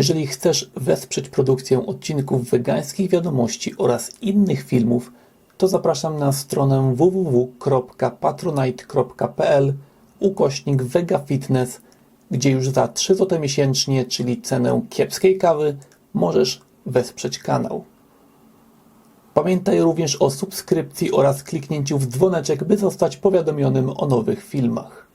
Jeżeli chcesz wesprzeć produkcję odcinków wegańskich wiadomości oraz innych filmów, to zapraszam na stronę www.patronite.pl ukośnik vegafitness, gdzie już za 3 zł miesięcznie, czyli cenę kiepskiej kawy, możesz wesprzeć kanał. Pamiętaj również o subskrypcji oraz kliknięciu w dzwoneczek, by zostać powiadomionym o nowych filmach.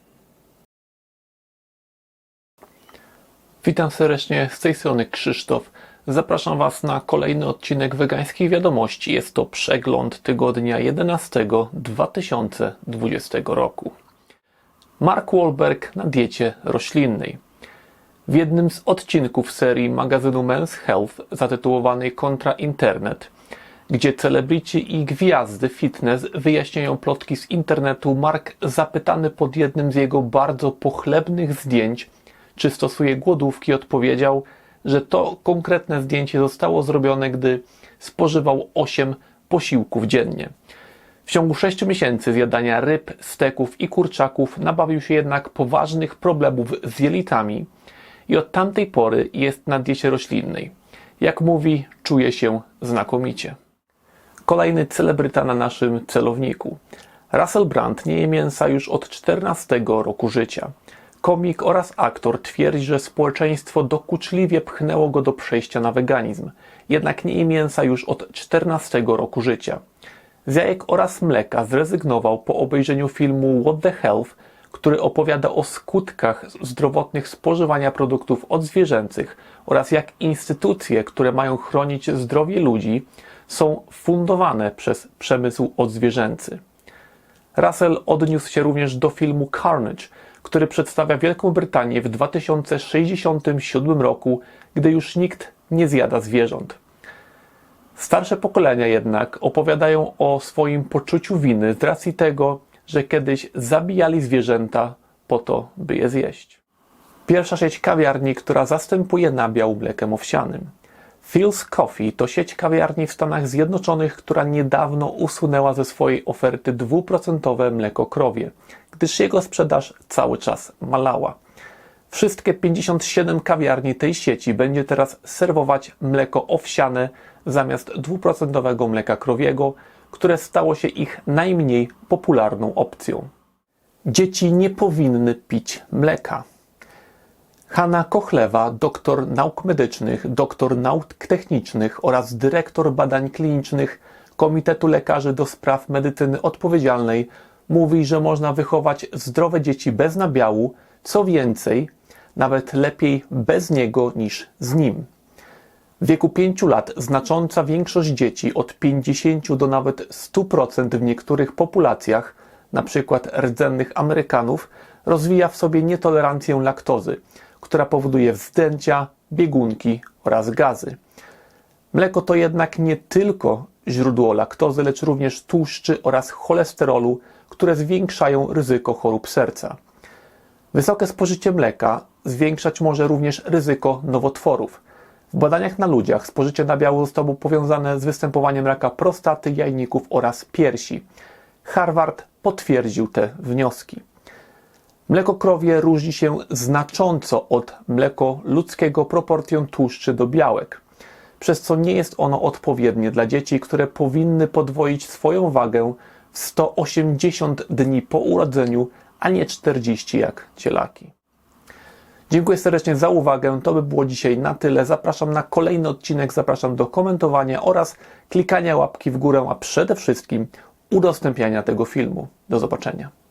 Witam serdecznie, z tej strony Krzysztof. Zapraszam Was na kolejny odcinek Wegańskich Wiadomości. Jest to przegląd tygodnia 11 2020 roku. Mark Wahlberg na diecie roślinnej. W jednym z odcinków serii magazynu Men's Health zatytułowanej Kontra Internet, gdzie celebryci i gwiazdy fitness wyjaśniają plotki z internetu, Mark zapytany pod jednym z jego bardzo pochlebnych zdjęć, czy stosuje głodówki, odpowiedział, że to konkretne zdjęcie zostało zrobione, gdy spożywał 8 posiłków dziennie. W ciągu 6 miesięcy zjadania ryb, steków i kurczaków nabawił się jednak poważnych problemów z jelitami i od tamtej pory jest na diecie roślinnej. Jak mówi, czuje się znakomicie. Kolejny celebryta na naszym celowniku. Russell Brand nie je mięsa już od 14 roku życia. Komik oraz aktor twierdzi, że społeczeństwo dokuczliwie pchnęło go do przejścia na weganizm. Jednak nie je mięsa już od 14 roku życia. Z jajek oraz mleka zrezygnował po obejrzeniu filmu What the Health, który opowiada o skutkach zdrowotnych spożywania produktów odzwierzęcych oraz jak instytucje, które mają chronić zdrowie ludzi, są fundowane przez przemysł odzwierzęcy. Russell odniósł się również do filmu Carnage, który przedstawia Wielką Brytanię w 2067 roku, gdy już nikt nie zjada zwierząt. Starsze pokolenia jednak opowiadają o swoim poczuciu winy z racji tego, że kiedyś zabijali zwierzęta po to, by je zjeść. Pierwsza sieć kawiarni, która zastępuje nabiał mlekiem owsianym. Phil's Coffee to sieć kawiarni w Stanach Zjednoczonych, która niedawno usunęła ze swojej oferty dwuprocentowe mleko krowie, gdyż jego sprzedaż cały czas malała. Wszystkie 57 kawiarni tej sieci będzie teraz serwować mleko owsiane zamiast dwuprocentowego mleka krowiego, które stało się ich najmniej popularną opcją. Dzieci nie powinny pić mleka. Hanna Kochlewa, doktor nauk medycznych, doktor nauk technicznych oraz dyrektor badań klinicznych Komitetu Lekarzy do Spraw Medycyny Odpowiedzialnej, mówi, że można wychować zdrowe dzieci bez nabiału, co więcej, nawet lepiej bez niego niż z nim. W wieku 5 lat znacząca większość dzieci od 50 do nawet 100% w niektórych populacjach, np. rdzennych Amerykanów, rozwija w sobie nietolerancję laktozy, która powoduje wzdęcia, biegunki oraz gazy. Mleko to jednak nie tylko źródło laktozy, lecz również tłuszczy oraz cholesterolu, które zwiększają ryzyko chorób serca. Wysokie spożycie mleka zwiększać może również ryzyko nowotworów. W badaniach na ludziach spożycie nabiału zostało powiązane z występowaniem raka prostaty, jajników oraz piersi. Harvard potwierdził te wnioski. Mleko krowie różni się znacząco od mleko ludzkiego proporcją tłuszczy do białek, przez co nie jest ono odpowiednie dla dzieci, które powinny podwoić swoją wagę 180 dni po urodzeniu, a nie 40 jak cielaki. Dziękuję serdecznie za uwagę. To by było dzisiaj na tyle. Zapraszam na kolejny odcinek, zapraszam do komentowania oraz klikania łapki w górę, a przede wszystkim udostępniania tego filmu. Do zobaczenia.